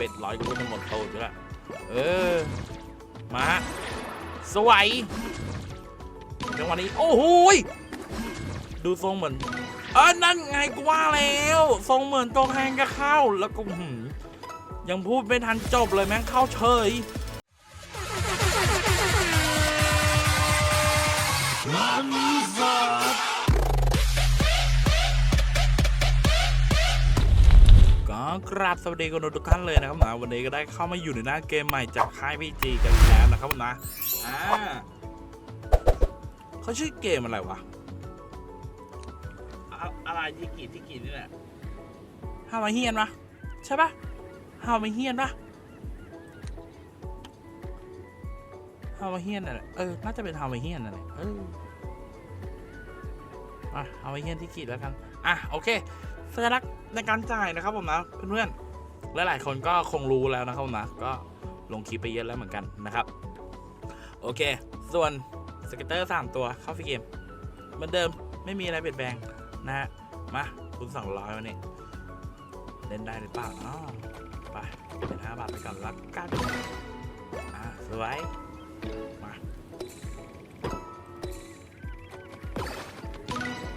เป็ดร้อยกูจะหมดโตอยู่แล้วเออ มา สวยจังหวะนี้ โอ้โหยดูทรงเหมือน เออนั่นไงกูว่าแล้ว ทรงเหมือนตัวแทงจะเข้า แล้วก็หืมยังพูดไม่ทันจบเลยแม่งเข้าเฉยก็ก ราบสวัสดีคุณทุกท่านเลยนะครับนะวันนี้ก็ได้เข้ามาอยู่ในหน้าเกมใหม่จากค่ายพีจีกันแล้วนะครับนะอ่าเขาชื่อเกมอะไรวะอะอะไรที่กีที่กีนี่แหละฮาวาเฮียนปะใช่ปะฮาวาเฮียนปะฮาวาเฮียนนั่นแหละเออน่าจะเป็นฮาวาเฮียนนั่นแหละเอออะฮาวาเฮียนที่กีแล้วกันอะโอเคสัญลักษณ์ ในการจ่ายนะครับผมนะเพื่อนๆและหลายคนก็คงรู้แล้วนะครับผมนะก็ลงคลิปไปเยอะแล้วเหมือนกันนะครับ โอเค ส่วนสเก็ตเตอร์ 3 ตัวเข้าฟรีเกมเหมือนเดิมไม่มีอะไรเปลี่ยนแปลงนะฮะมาคุณสองร้อยวันนี้เล่นได้หรือเปล่าอ๋อไปเป็นห้าบาทไปก่อนละกันอ่าสวยมา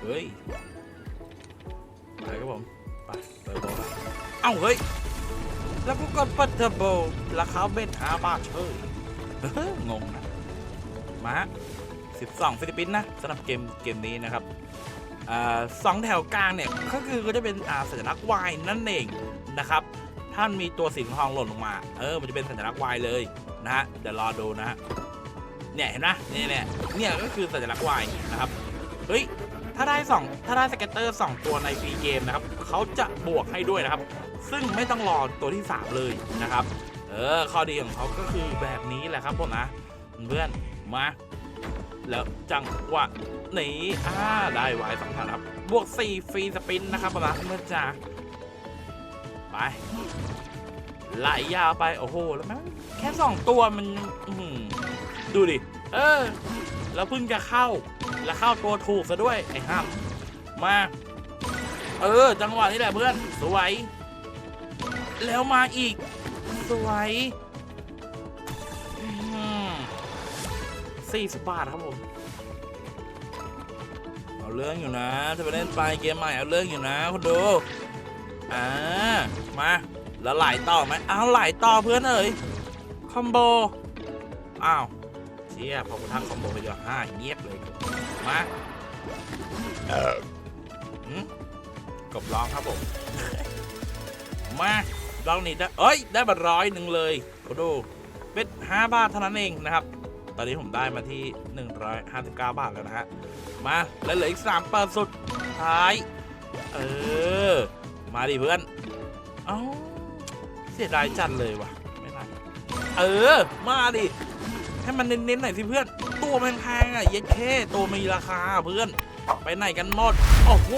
เฮ้ยไปครับผม ไปเปิดโบไปเอ้าเฮ้ย แล้วกูกดเปิดเทอร์โบราคาเบ็ดหาบาทเฉยเฮ้ยงงนะมาฮะ12ฟิลิปปินส์นะสำหรับเกมเกมนี้นะครับอสองแถวกลางเนี่ยก็คือก็จะเป็นอาสัญลักษณ์ Y นั่นเองนะครับถ้ามีตัวสีทองหล่นลงมา เออมันจะเป็นสัญลักษณ์ Y เลยนะฮะเดี๋ยวรอดูนะฮะเนี่ยเห็นไหมเนี่ยเนี่ยเนี่ยก็คือสัญลักษณ์ Y นะครับเฮ้ย ถ้าได้สองถ้าได้สเก็ตเตอร์2ตัวในฟรีเกมนะครับเขาจะบวกให้ด้วยนะครับ ซึ่งไม่ต้องรอตัวที่ 3 เลยนะครับ เออข้อดีของเขาก็คือแบบนี้แหละครับผมนะเพื่อนมา แล้วจังหวะนี้อ่าได้ไวสองพันครับ บวก 4 ฟรีสปินนะครับผมนะเมื่อจ้าไปไหลยาวไป โอ้โห แล้วแม่แค่ 2 ตัวมันดูดิ เออ แล้วเพิ่งจะเข้า แล้วเข้าตัวถูกซะด้วยไอ้ห้ามมา เออ จังหวะนี้แหละเพื่อน สวย แล้วมาอีก สวยสี่สิบบาทครับผม เอาเรื่องอยู่นะ จะไปเล่นไปเกมใหม่เอาเรื่องอยู่นะคุณดู อ่า มา แล้วไหลต่อไหมอ้าวไหลต่อเพื่อนเอ๋ยคอมโบ อ้าว เชี่ยพอกูทักคอมโบไปเดียวห้าเงียบเลย มาเออหืมกบร้องครับผม มาลองนี่ได้เอ้ย ได้มาร้อยหนึ่งเลยโอ้ดูเป็นห้าบาทเท่านั้นเองนะครับ ตอนนี้ผมได้มาที่159บาทแล้วนะฮะ มาแล้วเหลืออีก3เปิดสุดท้าย เออ มาดิเพื่อน เอ้า เสียดายจัดเลยว่ะ ไม่ได้ เออ มาดิ ให้มันเน้นๆหน่อยสิเพื่อน ตัวแพงๆอะเย็ดแค่ตัวมีราคาเพื่อน ไปไหนกันหมด โอ้โห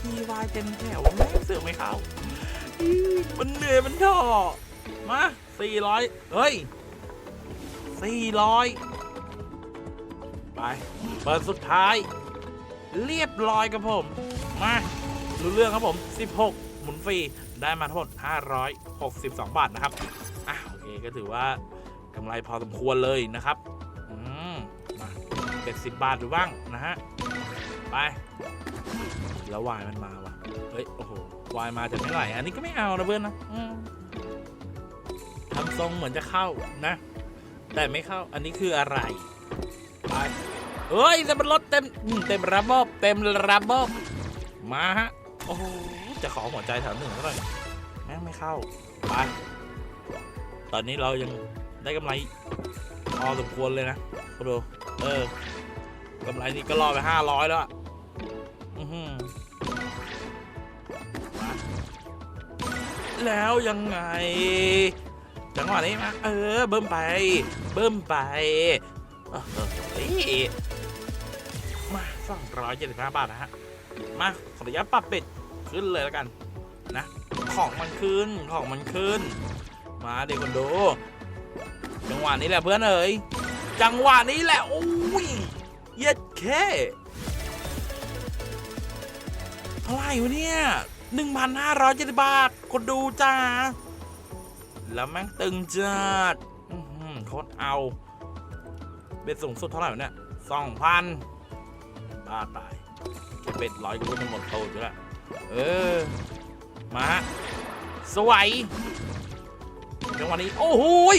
ทีวายเต็มแถวแม่งเสือไม่เข้ามันเหนื่อยมันท้อมา400เฮ้ย400ไปเปิดสุดท้าย เรียบร้อยครับผม มารู้เรื่องครับผม 16 หมุนฟรี ได้มาทั้งหมด562 บาทนะครับ อะ โอเค ก็ถือว่า กำไรพอสมควรเลยนะครับอืมมาเป็นสิบบาทดูบ้างนะฮะ ไป แล้ววายมันมาว่ะ เฮ้ย โอ้โห วายมาจะไม่ไหลอันนี้ก็ไม่เอานะเพื่อนนะทำทรงเหมือนจะเข้านะ แต่ไม่เข้า อันนี้คืออะไร ไป เฮ้ยจะเป็นรถเต็ม เต็มระบบเต็มระบบมาฮะ โอ้โห จะขอหัวใจแถวหนึ่งเท่าไหร่แม่งไม่เข้า ไป ตอนนี้เรายัง ได้กำไรพอสมควรเลยนะคุณดูเออกำไรนี่ก็รอไปห้าร้อยแล้วอะอือหือแล้วยังไง จังหวะนี้มาเออ เบิ่มไป เบิ่มไปเออเออเฮ้ยมาสองร้อยเจ็ดสิบห้าบาทนะฮะ มาขออนุญาตปรับเป็ดขึ้นเลยแล้วกัน นะ ของมันขึ้น ของมันขึ้น มาเด็กคนดู จังหวะนี้แหละเพื่อนเอ๋ยจังหวะนี้แหละโอ้ยเย็ดแค่เท่าไหร่วะเนี่ยหนึ่งพันห้าร้อยเจ็ดสิบบาทคนดูจ้า แล้วแม่งตึงจัดโคตรเอาเบ็ดสูงสุดเท่าไหร่เนี่ยสองพันบ้าตายเก็บเบ็ดร้อยกูมันหมดโตอยู่แล้วเออ มาฮะสวยจังหวะนี้ โอ้โหย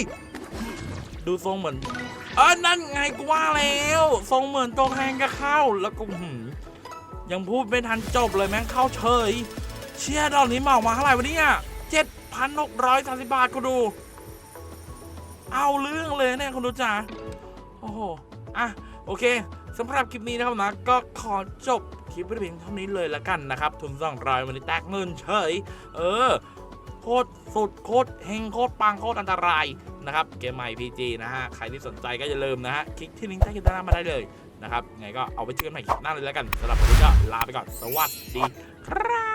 ดูทรงเหมือน เออนั่นไงกูว่าแล้ว ทรงเหมือนตัวแทงก็เข้าแล้วก็หืมยังพูดไม่ทันจบเลยแม่งเข้าเฉย เชี่ยดอกนี้เหมามาเท่าไหร่วะเนี่ยเจ็ดพันหกร้อยสามสิบบาทกูดู เอาเรื่องเลยเนี่ยคุณดูจ๋าโอ้โห อะ โอเคสำหรับคลิปนี้นะครับนะ ก็ขอจบคลิปเพียงเท่านี้เลยละกันนะครับ ทุนสองรอยวันนี้แตกเงินเฉย เออ โคตรสุดโคตรเฮงโคตรปังโคตรอันตราย นะครับ เกมใหม่ PG นะฮะ ใครที่สนใจก็อย่าลืมนะฮะ คลิกที่ลิงก์ใต้คลิปด้านล่างมาได้เลยนะครับ ไงก็เอาไปเจอกันใหม่คลิปหน้าเลยแล้วกันสำหรับวันนี้ก็ลาไปก่อน สวัสดีครับ